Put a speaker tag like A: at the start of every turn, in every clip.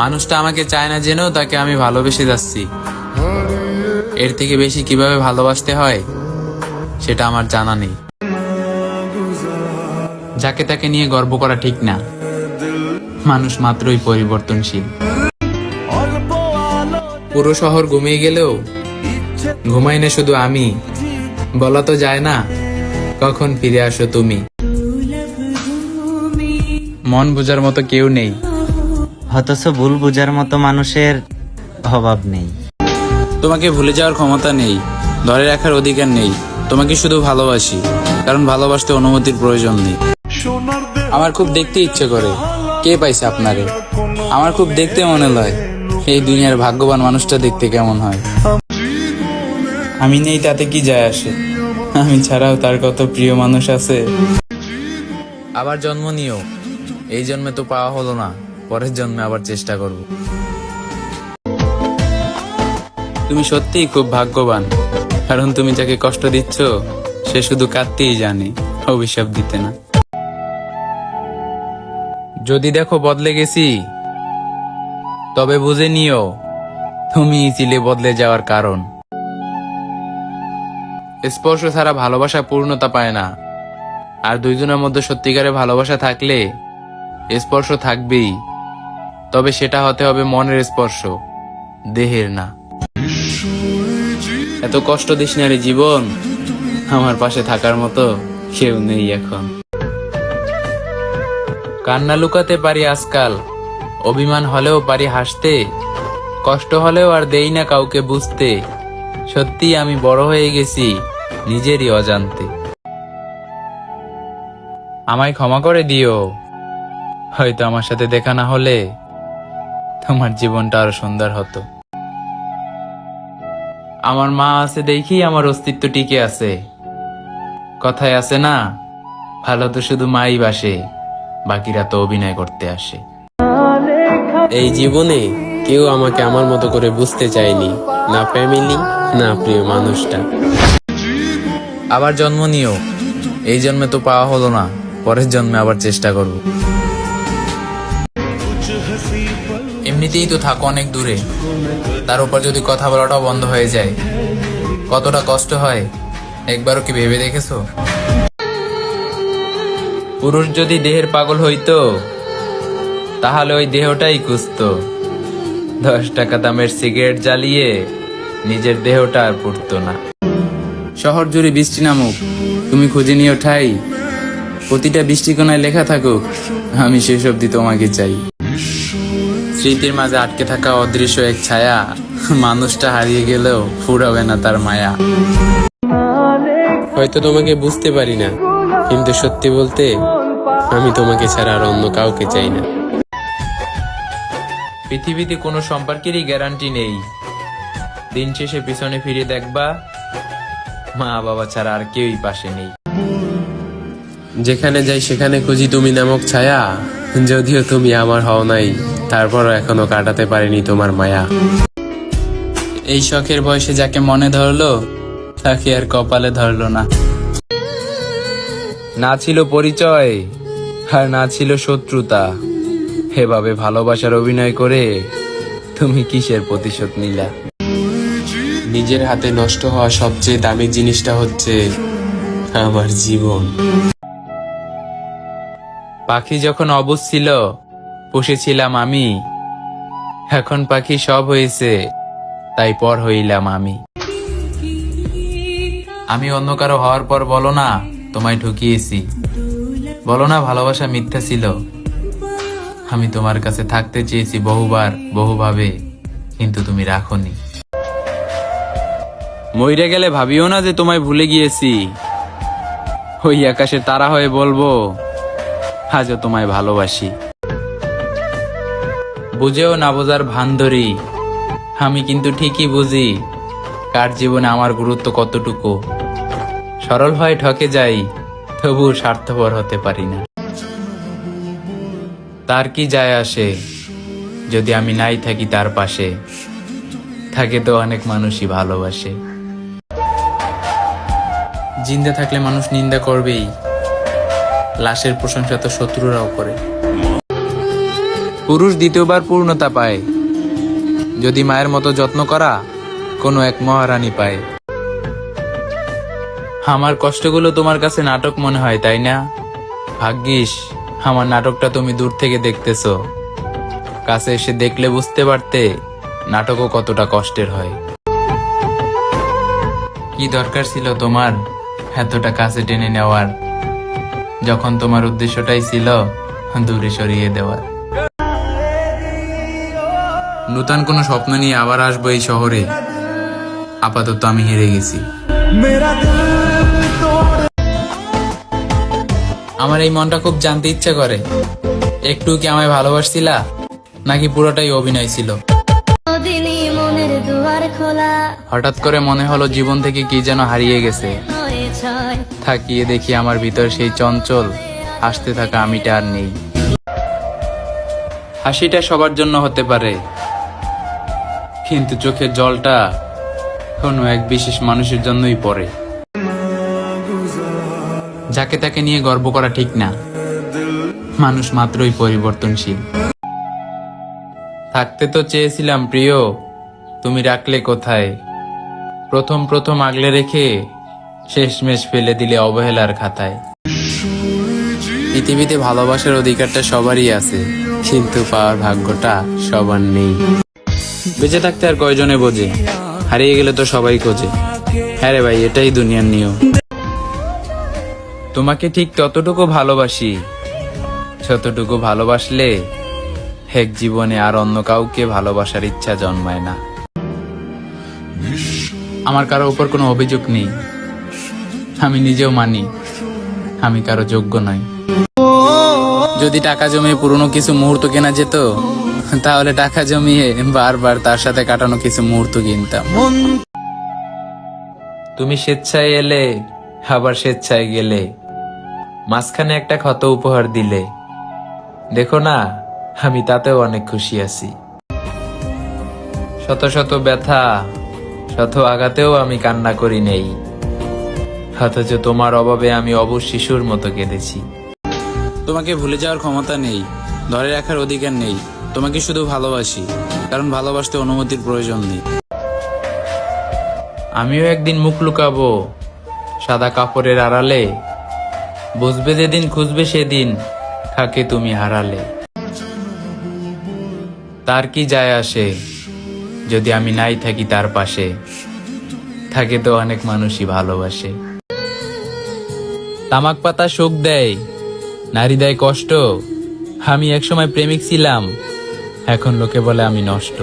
A: মানুষটা আমাকে চায় না জেনেও তাকে আমি ভালোবেসে যাচ্ছি। এর থেকে বেশি কীভাবে ভালোবাসতে হয়, সেটা আমার জানা নেই। যাকে তাকে নিয়ে গর্ব করা ঠিক না। মানুষ মাত্রই পরিবর্তনশীল। পুরো শহর ঘুমিয়ে গেলেও ঘুমাই না শুধু আমি। বলা তো যায় না, কখন ফিরে আসো তুমি। মন বোঝার মতো কেউ নেই।
B: অথচ ভুল বোঝার মতো মানুষের অভাব নেই।
A: তোমাকে ভুলে যাওয়ার ক্ষমতা নেই ধরে রাখার অধিকার নেই। তোমাকে শুধু ভালোবাসি কারণ ভালোবাসতে অনুমতির প্রয়োজন নেই। আমার খুব দেখতে ইচ্ছে করে কে পাইছে আপনারে? আমার খুব দেখতে মনে হয় এই দুনিয়ার ভাগ্যবান মানুষটা দেখতে কেমন হয়। আমি নেই তাতে কি যায় আসে? আমি ছাড়াও তার কত প্রিয় মানুষ আছে? আবার জন্ম নিও এই জন্মে তো পাওয়া হলো না। পরের জন্মে আবার চেষ্টা করব। তুমি সত্যিই খুব ভাগ্যবান, কারণ তুমি যাকে কষ্ট দিচ্ছ, সে শুধু কাঁদতেই জানে, অভিশাপ দিতে না। যদি দেখো বদলে গেছি, তবে বুঝে নিও, তুমি ছিলে বদলে যাওয়ার কারণ। স্পর্শ ছাড়া ভালোবাসা পূর্ণতা পায় না। আর দুইজনের মধ্যে সত্যিকারের ভালোবাসা থাকলে, স্পর্শ থাকবেই। তবে সেটা হতে হবে মনের স্পর্শ, দেহের না। এত কষ্ট দিস না রে জীবন, আমার পাশে থাকার মতো কেউ নেই এখন। কান্না লুকাতে পারি আজকাল, অভিমান হলেও পারি হাসতে, কষ্ট হলেও আর দেই না কাউকে বুঝতে। সত্যি আমি বড় হয়ে গেছি নিজেরই অজান্তে। আমায় ক্ষমা করে দিও, হয়তো আমার সাথে দেখা না হলে তোমার জীবনটা আরও সুন্দর হতো। আমার মা আছে দেখি আমার অস্তিত্ব টিকে আছে। কথায় আছে না ভালো তো শুধু মাই বাসে বাকিরা তো অভিনয় করতে আসে।
C: এই জীবনে কেউ আমাকে আমার মতো করে বুঝতে চায়নি না ফ্যামিলি না প্রিয় মানুষটা।
A: আবার জন্ম নিও এই জন্মে তো পাওয়া হলো না পরের জন্মে আবার চেষ্টা করব। এমনিতেই তো থাকো অনেক দূরে। তার উপর যদি কথা বলাটাও বন্ধ হয়ে যায়, কতটা কষ্ট হয়, একবারও কি ভেবে দেখেছ? পুরুষ যদি দেহের পাগল হইতো, তাহলে ওই দেহটাই কুস্ত দশ টাকা দামের সিগারেট জ্বালিয়ে নিজের দেহটা আর পুড়তো না। শহর জুড়ে বৃষ্টি নামুক, তুমি খুঁজে নিও ঠাই। প্রতিটা বৃষ্টিকোনায় লেখা থাকুক, আমি শেষ অব্দি তোমাকে চাই। স্মৃতির মাঝে আটকে থাকা অদৃশ্য এক ছায়া মানুষটা হারিয়ে গেলেও ফুরাবে না তার মায়া।
C: হয়তো তোমাকে বুঝতে পারি না, কিন্তু সত্যি বলতে আমি তোমাকে ছাড়া আর অন্য কাউকে চাই না।
A: পৃথিবীতে কোনো সম্পর্কেরই গ্যারান্টি নেই। দিন শেষে পিছনে ফিরে দেখবা মা বাবা ছাড়া আর কেউই পাশে নেই।
C: যেখানে যাই সেখানে খুঁজি তুমি নামক ছায়া, যদিও তুমি আমার হও নাই। তারপরও এখনও কাটাতে পারিনি তোমার মায়া।
A: এই শখের বয়সে যাকে মনে ধরলো তাকে আর কপালে ধরলো না। না ছিল পরিচয় আর না ছিল শত্রুতা। এভাবে ভালোবাসার অভিনয় করে তুমি কিসের প্রতিশোধ নিলা?
C: নিজের হাতে নষ্ট হওয়া সবচেয়ে দামি জিনিসটা হচ্ছে আমার জীবন।
A: পাখি যখন অবুজ ছিল পুষেছিলাম আমি। এখন পাখি সব হয়েছে, তাই পর হইলাম আমি। আমি অন্য কারও হওয়ার পর বলো না, তোমায় ঠকিয়েছি। বলো না, ভালোবাসা মিথ্যা ছিল। আমি তোমার কাছে থাকতে চেয়েছি বহুবার, বহুভাবে, কিন্তু তুমি রাখোনি। মইরে গেলে ভাবিও না যে তোমায় ভুলে গিয়েছি। ওই আকাশে তারা হয়ে বলব, আজও তোমায় ভালোবাসি। বুঝেও না বোঝার ভান ধরি আমি কিন্তু ঠিকই বুঝি, কার জীবনে আমার গুরুত্ব কতটুকু। সরল হয়ে ঠকে যাই তবু স্বার্থপর হতে পারি না। তার কি যায় আসে, যদি আমি নাই থাকি তার পাশে? থাকে তো অনেক মানুষই ভালোবাসে। জিন্দা থাকলে মানুষ নিন্দা করবেই। লাশের প্রশংসা তো শত্রুরাও করে। পুরুষ দ্বিতীয়বার পূর্ণতা পায়। যদি মায়ের মতো যত্ন করা কোনো এক মহারানী পায়। আমার কষ্টগুলো তোমার কাছে নাটক মনে হয়, তাই না? ভাগ্যিস, আমার নাটকটা তুমি দূর থেকে দেখতেছো। কাছে এসে দেখলে বুঝতে পারতে নাটকও কতটা কষ্টের হয়। কি দরকার ছিল তোমার এতটা কাছে টেনে নেওয়ার? যখন তোমার উদ্দেশ্যটাই ছিল দূরে সরিয়ে দেওয়ার। নূতন কোনো স্বপ্ন নিয়ে আবার আসব এই শহরে। আপাতত আমি হেরে গেছি। আমার এই মনটা খুব জানতে ইচ্ছে করে। একটু কি আমায় ভালোবাসছিলা? নাকি পুরোটাই অভিনয় ছিল? হঠাৎ করে মনে হলো জীবন থেকে কি যেন হারিয়ে গেছে। থাকিয়ে দেখি আমার ভিতর সেই চঞ্চল, হাসতে থাকা আমিটা আর নেই। হাসিটা সবার জন্য হতে পারে। কিন্তু চোখের জলটা কোনো এক বিশেষ মানুষের জন্যই পড়ে। যাকে তাকে নিয়ে গর্ব করা ঠিক না। মানুষ মাত্রই পরিবর্তনশীল। থাকতে তো চেয়েছিলাম, প্রিয়, তুমি রাখলে কোথায়? প্রথম প্রথম আগলে রেখে শেষমেশ ফেলে দিলে অবহেলার খাতায়। পৃথিবীতে ভালোবাসার অধিকারটা সবারই আছে, কিন্তু পাওয়ার ভাগ্যটা সবার নেই। বেঁচে থাকতে আর কয়জনে বোঝে? হারিয়ে গেলে তো সবাই খোঁজে। হ্যাঁ রে ভাই, এটাই দুনিয়ার নিয়ম। তোমাকে ঠিক ততটুকু ভালোবাসি। যতটুকু ভালোবাসলে এক জীবনে আর অন্য কাউকে ভালোবাসার ইচ্ছা জন্মায় না। আমার কারও উপর কোনো অভিযোগ নেই। আমি নিজেও মানি, আমি কারও যোগ্য নই। যদি টাকা জমিয়ে পুরনো কিছু মুহূর্ত কেনা যেত তাহলে টাকা জমিয়ে বারবার তার সাথে কাটানো কিছু মুহূর্ত কিনতাম। তুমি স্বেচ্ছায় এলে আবার স্বেচ্ছায় গেলে। মাঝখানে একটা ক্ষত উপহার দিলে। দেখো না আমি তাতেও অনেক খুশি আছি। শত শত ব্যথা শত আঘাতেও আমি কান্না করি নেই। অথচ তোমার অভাবে আমি অবশ শিশুর মতো কেঁদেছি। তোমাকে ভুলে যাওয়ার ক্ষমতা নেই ধরে রাখার অধিকার নেই। তোমাকে শুধু ভালোবাসি, কারণ ভালোবাসতে অনুমতির প্রয়োজন নেই। আমিও একদিন মুখ লুকাবো সাদা কাপড়ের আড়ালে। বুঝবে যেদিন, খুঁজবে সেদিন খাকে তুমি হারালে। তার কি যায় আসে, যদি আমি নাই থাকি তার পাশে। থাকে তো অনেক মানুষই ভালোবাসে। তামাক পাতা শোক দেয়, নারী দেয় কষ্ট। আমি একসময় প্রেমিক ছিলাম এখন লোকে বলে আমি নষ্ট।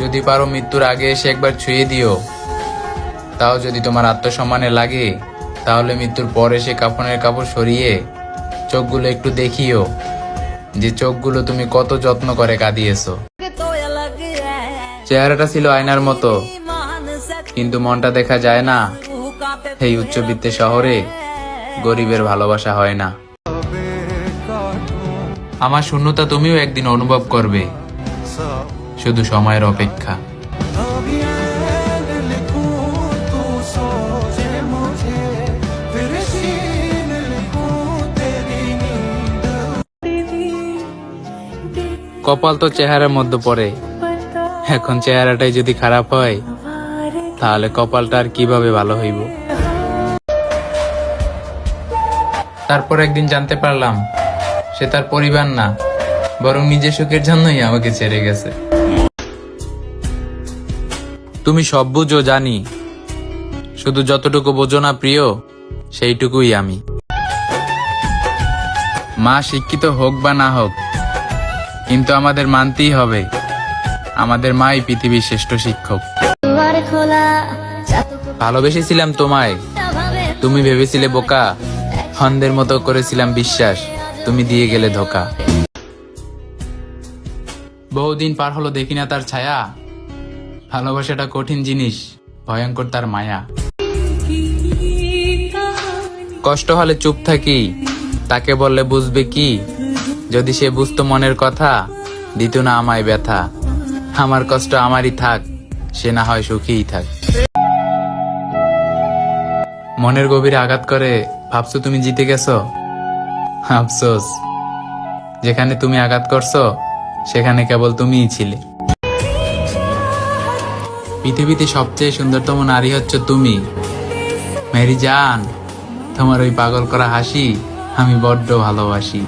A: যদি পারো মৃত্যুর আগে এসে একবার ছুঁয়ে দিও। তাও যদি তোমার আত্মসম্মানে লাগে, তাহলে মৃত্যুর পর এসে কাফনের কাপড় সরিয়ে চোখগুলো একটু দেখিও, যে চোখগুলো তুমি কত যত্ন করে কাঁদিয়েছো। চেহারাটা ছিল আয়নার মতো, কিন্তু মনটা দেখা যায় না। এই উচ্চবিত্তের শহরে গরিবের ভালোবাসা হয় না। আমার শূন্যতা তুমিও একদিন অনুভব করবে। শুধু সময়ের অপেক্ষা। কপাল তো চেহারার মধ্যে পড়ে। এখন চেহারাটাই যদি খারাপ হয়, তাহলে কপালটা আর কীভাবে ভালো হইব? তারপর একদিন জানতে পারলাম সে তার পরিবার না, বরং নিজের সুখের জন্যই আমাকে ছেড়ে গেছে। তুমি সব বুঝো, জানি। শুধু যতটুকু বোঝো না প্রিয়, সেইটুকুই আমি। মা শিক্ষিত হোক বা না হোক, কিন্তু আমাদের মানতেই হবে, আমাদের মাই পৃথিবীর শ্রেষ্ঠ শিক্ষক। ভালোবেসেছিলাম তোমায়, তুমি ভেবেছিলে বোকা হন্দের মতো করেছিলাম বিশ্বাস। তুমি দিয়ে গেলে ধোকা। বহুদিন পার হলো দেখি না তার ছায়া। ভালোবাসাটা কঠিন জিনিস ভয়ঙ্কর তার মায়া। কষ্ট হলে চুপ থাকি তাকে বললে বুঝবে কি? যদি সে বুঝতো মনের কথা দিত না আমায় ব্যথা। আমার কষ্ট আমারই থাক সে না হয় সুখীই থাক। মনের গভীরে আঘাত করে ভাবছ তুমি জিতে গেছো? আফসোস। যেখানে তুমি আঘাত করছ, সেখানে কেবল তুমিই ছিলে। পৃথিবীতে সবচেয়ে সুন্দরতম নারী হচ্ছে তুমি। মেরি জান, তোমার ওই পাগল করা হাসি আমি বড্ড ভালোবাসি।